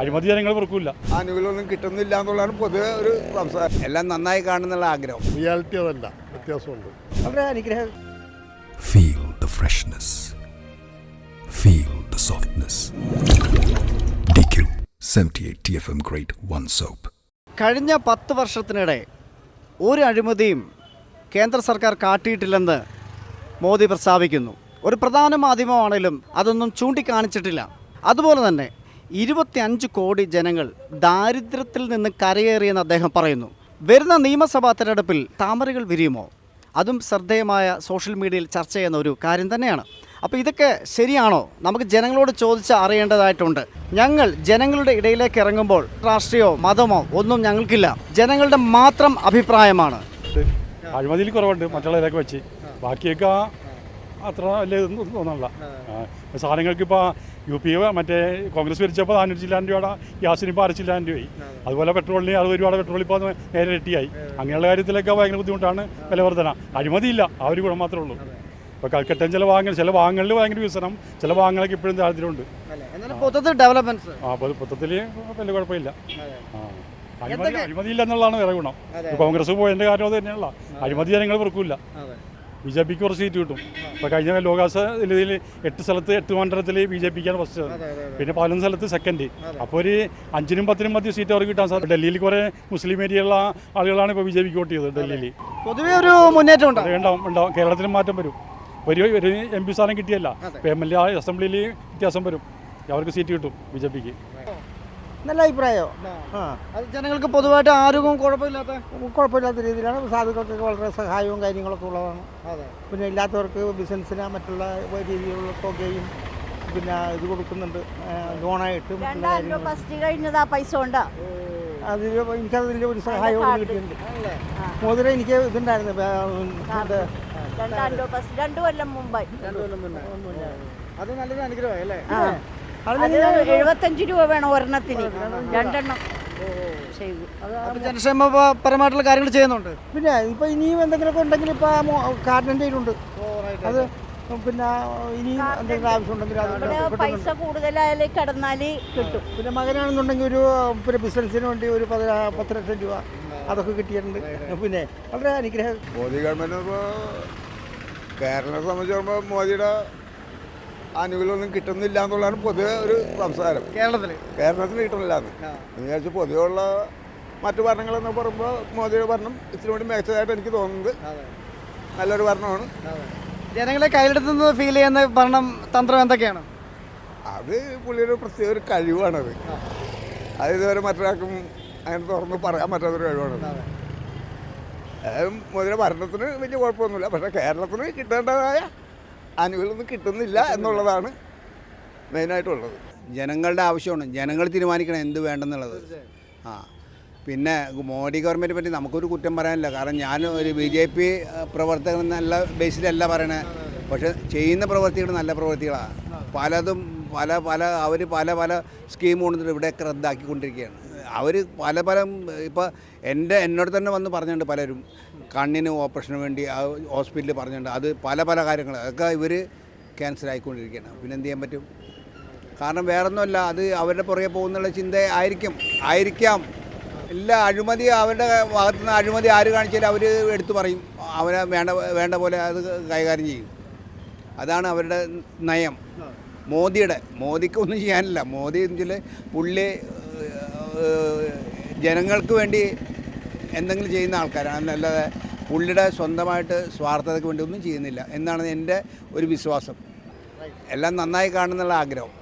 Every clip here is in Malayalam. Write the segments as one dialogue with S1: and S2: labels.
S1: അഴിമതി ജനങ്ങൾ വെറുക്കില്ല
S2: ആനുകൂല്യമൊന്നും കിട്ടുന്നില്ല എന്നുള്ളതാണ് പൊതുവെ ഒരു സംസാരം. എല്ലാം നന്നായി കാണുന്നുള്ള ആഗ്രഹം.
S3: റിയാലിറ്റി അതല്ല വ്യത്യാസമുണ്ട്.
S2: വളരെ അനുഗ്രഹം.
S4: Feel the freshness feel the softness DQ 78 TFM Grade 1 soap
S5: കഴിഞ്ഞ പത്ത് വർഷത്തിനിടെ ഒരു അഴിമതിയും കേന്ദ്ര സർക്കാർ കാട്ടിയിട്ടില്ലെന്ന് മോദി പ്രസ്താവിക്കുന്നു. ഒരു പ്രധാന മാധ്യമമാണെങ്കിലും അതൊന്നും ചൂണ്ടിക്കാണിച്ചിട്ടില്ല. അതുപോലെ തന്നെ ഇരുപത്തിയഞ്ച് കോടി ജനങ്ങൾ ദാരിദ്ര്യത്തിൽ നിന്ന് കരയേറിയെന്ന് അദ്ദേഹം പറയുന്നു. വരുന്ന നിയമസഭാ തെരഞ്ഞെടുപ്പിൽ താമരകൾ വിരിയുമോ? അതും ശ്രദ്ധേയമായ സോഷ്യൽ മീഡിയയിൽ ചർച്ച ചെയ്യുന്ന ഒരു കാര്യം തന്നെയാണ്. അപ്പോൾ ഇതൊക്കെ ശരിയാണോ? നമുക്ക് ജനങ്ങളോട് ചോദിച്ച് അറിയേണ്ടതായിട്ടുണ്ട്. ഞങ്ങൾ ജനങ്ങളുടെ ഇടയിലേക്ക് ഇറങ്ങുമ്പോൾ രാഷ്ട്രീയമോ മതമോ ഒന്നും ഞങ്ങൾക്കില്ല. ജനങ്ങളുടെ മാത്രം അഭിപ്രായമാണ്.
S1: അഴിമതിയിൽ കുറവുണ്ട്. മറ്റുള്ളവരൊക്കെ വെച്ച്. ബാക്കിയൊക്കെ അത്ര വലിയ ആ, സാധനങ്ങൾക്ക് ഇപ്പോൾ യു പി മറ്റേ കോൺഗ്രസ് ഭരിച്ചപ്പോൾ നാനൂറ്റി ചില്ലാൻ രൂപയുടെ ഗ്യാസിന് ഇപ്പോൾ അരച്ചില്ലാൻ രൂപയായി. അതുപോലെ പെട്രോളിന് അറുപത് രൂപയുടെ പെട്രോൾ ഇപ്പോൾ നേരെ ഇരട്ടിയായി. അങ്ങനെയുള്ള കാര്യത്തിലൊക്കെ ഭയങ്കര ബുദ്ധിമുട്ടാണ് വില വർധന അഴിമതിയില്ല ആ ഒരു ഗുണം മാത്രമേ ഉള്ളൂ. ഇപ്പോൾ കൽക്കട്ടൻ ചില ഭാഗങ്ങൾ ചില ഭാഗങ്ങളിൽ ഭയങ്കര വികസനം ചില ഭാഗങ്ങളൊക്കെ ഇപ്പോഴും
S5: ഡെവലപ്മെന്റ്സ്.
S1: ആ അപ്പോൾ മൊത്തത്തിൽ വലിയ കുഴപ്പമില്ല. ആ അഴിമതി അഴിമതിയില്ല എന്നുള്ളതാണ് വേറെ ഗുണം. കോൺഗ്രസ് പോയതിന്റെ കാര്യം അത് തന്നെയുള്ള അഴിമതി ജനങ്ങൾ വെറുക്കില്ല ബി ജെ പിക്ക് കുറച്ച് സീറ്റ് കിട്ടും. അപ്പോൾ കഴിഞ്ഞ ലോകാസ ഇതിൽ എട്ട് സ്ഥലത്ത് എട്ട് മണ്ഡലത്തിൽ ബി ജെ പിക്കാണ് ഫസ്റ്റ് പിന്നെ പതിനൊന്ന് സ്ഥലത്ത് സെക്കൻഡ് അപ്പോൾ ഒരു അഞ്ചിനും പത്തിനും മധ്യ സീറ്റ് അവർക്ക് കിട്ടാൻ സാധിക്കും ഡൽഹിയിൽ കുറേ മുസ്ലിം ഏരിയയുള്ള ആളുകളാണ് ഇപ്പോൾ ബി ജെ പിക്ക് വോട്ട് ചെയ്തത് ഡൽഹിയിൽ.
S5: പൊതുവെ ഒരു മുന്നേറ്റം
S1: ഉണ്ടാവും. ഉണ്ടാവും കേരളത്തിലും മാറ്റം വരും. ഒരു ഒരു എം പി സ്ഥാനം കിട്ടിയല്ല. ഇപ്പോൾ എം എൽ എ അസംബ്ലിയിൽ വ്യത്യാസം വരും. അവർക്ക് സീറ്റ് കിട്ടും ബി ജെ പിക്ക്.
S6: നല്ല അഭിപ്രായമോ ആ.
S5: അത് ജനങ്ങൾക്ക് പൊതുവായിട്ട് ആരോഗ്യവും കുഴപ്പമില്ലാത്ത
S6: കുഴപ്പമില്ലാത്ത രീതിയിലാണ്. സാധുക്കൾക്കൊക്കെ വളരെ സഹായവും കാര്യങ്ങളൊക്കെ ഉള്ളതാണ്.
S5: അതെ.
S6: പിന്നെ ഇല്ലാത്തവർക്ക് ബിസിനസ്സിന് മറ്റുള്ള രീതിയിലുള്ള തുകയും പിന്നെ ഇത് കൊടുക്കുന്നുണ്ട്. ലോണായിട്ടും
S7: രണ്ടായിരം രൂപ ഫസ്റ്റ് കഴിഞ്ഞതാ പൈസ ഉണ്ടാ
S6: അതിൽ എനിക്കതിൽ ഒരു സഹായം
S7: കാർഡ്.
S6: കിട്ടിയിട്ടുണ്ട്. മോതിരം എനിക്ക് ഇതുണ്ടായിരുന്നു.
S7: രണ്ടു കൊല്ലം മുമ്പായി.
S5: അത് നല്ലൊരു അനുഗ്രഹമായി അല്ലേ?
S7: എഴുപത്തഞ്ച് രൂപ വേണം ഒരെണ്ണത്തിന്. രണ്ടെണ്ണം. ചെയ്തു
S5: അപ്പോൾ ജനക്ഷേമപരമായിട്ടുള്ള കാര്യങ്ങൾ ചെയ്യുന്നുണ്ട്.
S6: പിന്നെ ഇപ്പൊ ഇനിയും എന്തെങ്കിലുമൊക്കെ ഉണ്ടെങ്കിൽ ഇപ്പൊ കാർഡിന്റെ ഉണ്ട് കയ്യിലുണ്ട്. അത് പിന്നെ ഇനിയും എന്തെങ്കിലും ആവശ്യമുണ്ടെങ്കിൽ അത്.
S7: പൈസ കൂടുതലായാലും കിടന്നാൽ കിട്ടും.
S6: പിന്നെ മകനാണെന്നുണ്ടെങ്കിൽ ഒരു പിന്നെ ബിസിനസ്സിന് വേണ്ടി ഒരു പതി പത്ത് ലക്ഷം രൂപ അതൊക്കെ കിട്ടിയിട്ടുണ്ട്. പിന്നെ വളരെ അനുഗ്രഹം.
S2: മോദി ഗവൺമെന്റ് ഇപ്പോൾ കേരളത്തെ സംബന്ധിച്ചിടത്തോളം മോദിയുടെ ആനുകൂല്യമൊന്നും കിട്ടുന്നില്ല എന്നുള്ളതാണ് പൊതുവെ ഒരു സംസാരം.
S5: കേരളത്തിൽ
S2: കേരളത്തിൽ കിട്ടുന്നില്ല എന്ന് വിചാരിച്ച് പൊതുവെയുള്ള മറ്റു ഭരണങ്ങളെന്ന് പറയുമ്പോൾ മോദിയുടെ ഭരണം ഇച്ചിരി കൂടി മികച്ചതായിട്ട് എനിക്ക് തോന്നുന്നത് നല്ലൊരു ഭരണമാണ്.
S5: ജനങ്ങളെ കയ്യിലെടുത്തുന്നത് ഫീൽ ചെയ്യുന്ന ഭരണം തന്ത്രം എന്തൊക്കെയാണ്?
S2: അത് പുള്ളിയുടെ പ്രത്യേക ഒരു കഴിവാണത്. അത് ഇതുവരെ മറ്റൊരാൾക്കും അങ്ങനെ തുറന്ന് പറയാൻ പറ്റാത്തൊരു കഴിവാണ് മോദിയുടെ ഭരണത്തിന് വലിയ കുഴപ്പമൊന്നുമില്ല. പക്ഷേ കേരളത്തിന് കിട്ടേണ്ടതായ ആനുകൂല്യമൊന്നും കിട്ടുന്നില്ല എന്നുള്ളതാണ് മെയിനായിട്ടുള്ളത്. ജനങ്ങളുടെ ആവശ്യമാണ്. ജനങ്ങൾ തീരുമാനിക്കണം എന്ത് വേണ്ടെന്നുള്ളത്. ആ. പിന്നെ മോഡി ഗവൺമെന്റ് പറ്റി നമുക്കൊരു കുറ്റം പറയാനില്ല. കാരണം ഞാൻ ഒരു ബി ജെ പി പ്രവർത്തകൻ നല്ല ബേസിലല്ല പറയണേ. പക്ഷെ ചെയ്യുന്ന പ്രവർത്തികൾ നല്ല പ്രവർത്തികളാണ് പലതും പല പല അവർ പല പല സ്കീം കൊണ്ടിട്ട് ഇവിടെയൊക്കെ റദ്ദാക്കിക്കൊണ്ടിരിക്കുകയാണ്. അവർ പല പല ഇപ്പോൾ എന്റെ എന്നോട് തന്നെ വന്ന് പറഞ്ഞിട്ടുണ്ട് പലരും. കണ്ണിന് ഓപ്പറേഷന് വേണ്ടി ആ ഹോസ്പിറ്റലിൽ പറഞ്ഞിട്ടുണ്ട്. അത് പല പല കാര്യങ്ങൾ. അതൊക്കെ ഇവർ ക്യാൻസർ ആയിക്കൊണ്ടിരിക്കുകയാണ്. പിന്നെ എന്ത് ചെയ്യാൻ പറ്റും? കാരണം വേറൊന്നുമല്ല അത് അവരുടെ പുറകെ പോകുന്നുള്ള ചിന്ത ആയിരിക്കും. ആയിരിക്കാം. എല്ലാ അഴിമതി അവരുടെ ഭാഗത്തു നിന്ന് അഴിമതി ആര് കാണിച്ചാലും അവർ എടുത്തു പറയും. അവരെ വേണ്ട വേണ്ട പോലെ അത് കൈകാര്യം ചെയ്യും. അതാണ് അവരുടെ നയം. മോദിയുടെ മോദിക്ക് ഒന്നും ചെയ്യാനില്ല. മോദി എന്ന് വെച്ചാൽ പുള്ളി ജനങ്ങൾക്ക് വേണ്ടി എന്തെങ്കിലും ചെയ്യുന്ന ആൾക്കാരാണ്. അല്ലാതെ പുള്ളിയുടെ സ്വന്തമായിട്ട് സ്വാർത്ഥതയ്ക്ക് വേണ്ടി ഒന്നും ചെയ്യുന്നില്ല എന്നാണ് എന്റെ ഒരു വിശ്വാസം. എല്ലാം നന്നായി കാണുന്നുള്ള ആഗ്രഹം.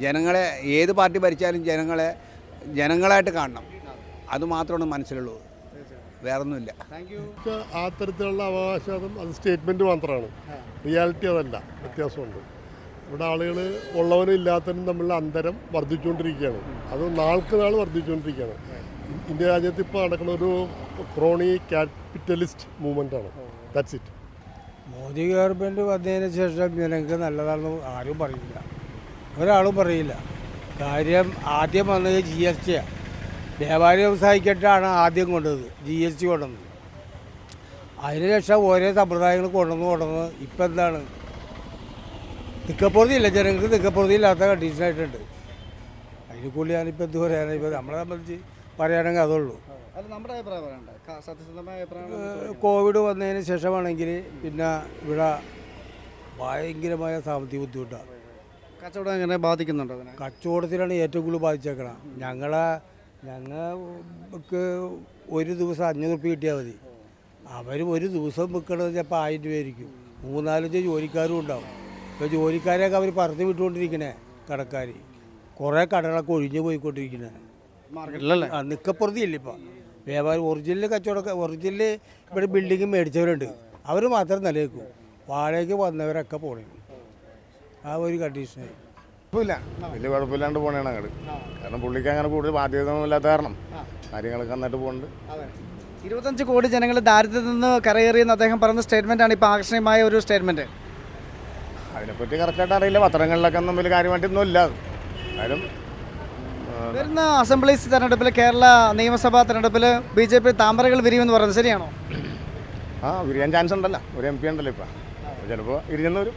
S2: ജനങ്ങളെ ഏത് പാർട്ടി ഭരിച്ചാലും ജനങ്ങളെ ജനങ്ങളായിട്ട് കാണണം. അത് മാത്രമാണ് മനസ്സിലുള്ളൂ വേറൊന്നുമില്ല.
S3: ആ തരത്തിലുള്ള അവകാശവാദം അത് സ്റ്റേറ്റ്മെന്റ് മാത്രമാണ്. റിയാലിറ്റി അതല്ല. വ്യത്യാസമുണ്ട്. ഇവിടെ ആളുകൾ ഉള്ളവനും ഇല്ലാത്തവനും തമ്മിലുള്ള അന്തരം വർദ്ധിച്ചുകൊണ്ടിരിക്കുകയാണ്. അത് നാൾക്ക് നാൾ വർദ്ധിച്ചുകൊണ്ടിരിക്കുകയാണ്. ഇന്ത്യ രാജ്യത്ത് ഇപ്പോൾ നടക്കുന്ന ഒരു ക്രോണി ക്യാപിറ്റലിസ്റ്റ് മൂവ്മെന്റാണ് ദാറ്റ്സ് ഇറ്റ്
S8: മോദി ഗവൺമെന്റ് വന്നതിന് ശേഷം ജനങ്ങൾക്ക് നല്ലതാണെന്ന് ആരും പറയില്ല. ഒരാളും പറയില്ല. കാര്യം ആദ്യം വന്നത് ജി എസ് ടിയാണ് വ്യാപാരി വ്യവസായിക്കട്ടാണ് ആദ്യം കൊണ്ടത് ജി എസ് ടി കൊണ്ടുവന്നത്. അതിനുശേഷം ഓരോ സമ്പ്രദായങ്ങൾ കൊണ്ടുവന്ന് കൊണ്ടുവന്ന് ഇപ്പം എന്താണ്? തിക്കപ്പുറതിയില്ല ജനങ്ങൾക്ക് തിക്കപ്പുറതിയില്ലാത്ത കണ്ടീഷനായിട്ടുണ്ട് അതിൽ കൂടുതൽ ഞാനിപ്പോൾ എന്ത് പറയാനാണ്? ഇപ്പോൾ നമ്മളെ സംബന്ധിച്ച് പറയുകയാണെങ്കിൽ അതുള്ളൂ.
S5: അത് നമ്മുടെ അഭിപ്രായം പറയണ്ടേ. ക- സത്യസന്ധമായ അഭിപ്രായം
S8: ഏഹ് കോവിഡ് വന്നതിന് ശേഷമാണെങ്കിൽ പിന്നെ ഇവിടെ ഭയങ്കരമായ സാമ്പത്തിക ബുദ്ധിമുട്ടാണ്
S5: കച്ചവടം എങ്ങനെ ബാധിക്കുന്നുണ്ടോ അതിനെ?
S8: കച്ചവടത്തിലാണ് ഏറ്റവും കൂടുതൽ ബാധിച്ചേക്കണം. ഞങ്ങളെ ഞങ്ങൾക്ക് ഒരു ദിവസം അഞ്ഞൂറ് റുപ്യ കിട്ടിയാൽ മതി. അവർ ഒരു ദിവസം വിൽക്കണത് ചിലപ്പോൾ ആയിരം രൂപയായിരിക്കും മൂന്നാലഞ്ച് ജോലിക്കാരും ഉണ്ടാവും. ഇപ്പോൾ ജോലിക്കാരെയൊക്കെ അവർ പറഞ്ഞു വിട്ടുകൊണ്ടിരിക്കണേ കടക്കാർ കുറേ കടകളൊക്കെ ഒഴിഞ്ഞു പോയിക്കൊണ്ടിരിക്കണേ.
S5: മാർക്കറ്റിലല്ലേ
S8: ആ നിക്കപ്പുറത്തി ഇല്ല ഇപ്പം? വ്യാപാരം ഒറിജിനൽ കച്ചവടമൊക്കെ ഒറിജിനൽ ഇവിടെ ബിൽഡിംഗ് മേടിച്ചവരുണ്ട്. അവർ മാത്രം നിലനിൽക്കും. വാടകയ്ക്ക് വന്നവരൊക്കെ പോണേ. ആ ഒരു കണ്ടീഷനായി
S9: വലിയ കുഴപ്പമില്ലാണ്ട് പോണേണ് അങ്ങോട്ട് കാരണം പുള്ളിക്ക് അങ്ങനെ കൂടുതൽ ബാധ്യതയൊന്നുമില്ലാത്ത കാരണം. കാര്യങ്ങളൊക്കെ നന്നായിട്ട് പോകുന്നുണ്ട്
S5: ഇരുപത്തഞ്ച് കോടി ജനങ്ങൾ ദാരിദ്ര്യത്തിൽ നിന്ന് കരകയറിയെന്ന് അദ്ദേഹം പറഞ്ഞ സ്റ്റേറ്റ്മെന്റ് ആണ് ഇപ്പോൾ ആകർഷണീയമായ ഒരു സ്റ്റേറ്റ്മെന്റ്
S9: അതിനെപ്പറ്റി കറക്റ്റായിട്ട് അറിയില്ല. പത്രങ്ങളിലൊക്കെ ഒന്നും വലിയ കാര്യമായിട്ടൊന്നും ഇല്ല എന്നാലും
S5: വരുന്ന അസംബ്ലീസ് തെരഞ്ഞെടുപ്പിൽ കേരള നിയമസഭാ തെരഞ്ഞെടുപ്പിൽ ബി ജെ പി താമരകൾ വിരിയുമെന്ന് പറയുന്നത് ശരിയാണോ?
S9: ആ വിരിയാൻ ചാൻസ് ഉണ്ടല്ലോ. ഒരു എം പി ഉണ്ടല്ലോ ഇപ്പം. ചിലപ്പോൾ ഇരിഞ്ഞെന്ന് വരും.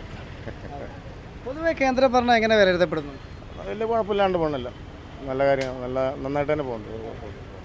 S5: പൊതുവെ കേന്ദ്ര ഭരണം എങ്ങനെ വിലയിരുത്തപ്പെടുന്നു?
S9: വലിയ കുഴപ്പമില്ലാണ്ട് പോകണല്ലോ നല്ല കാര്യം നല്ല നന്നായിട്ട് തന്നെ പോകുന്നുണ്ട്.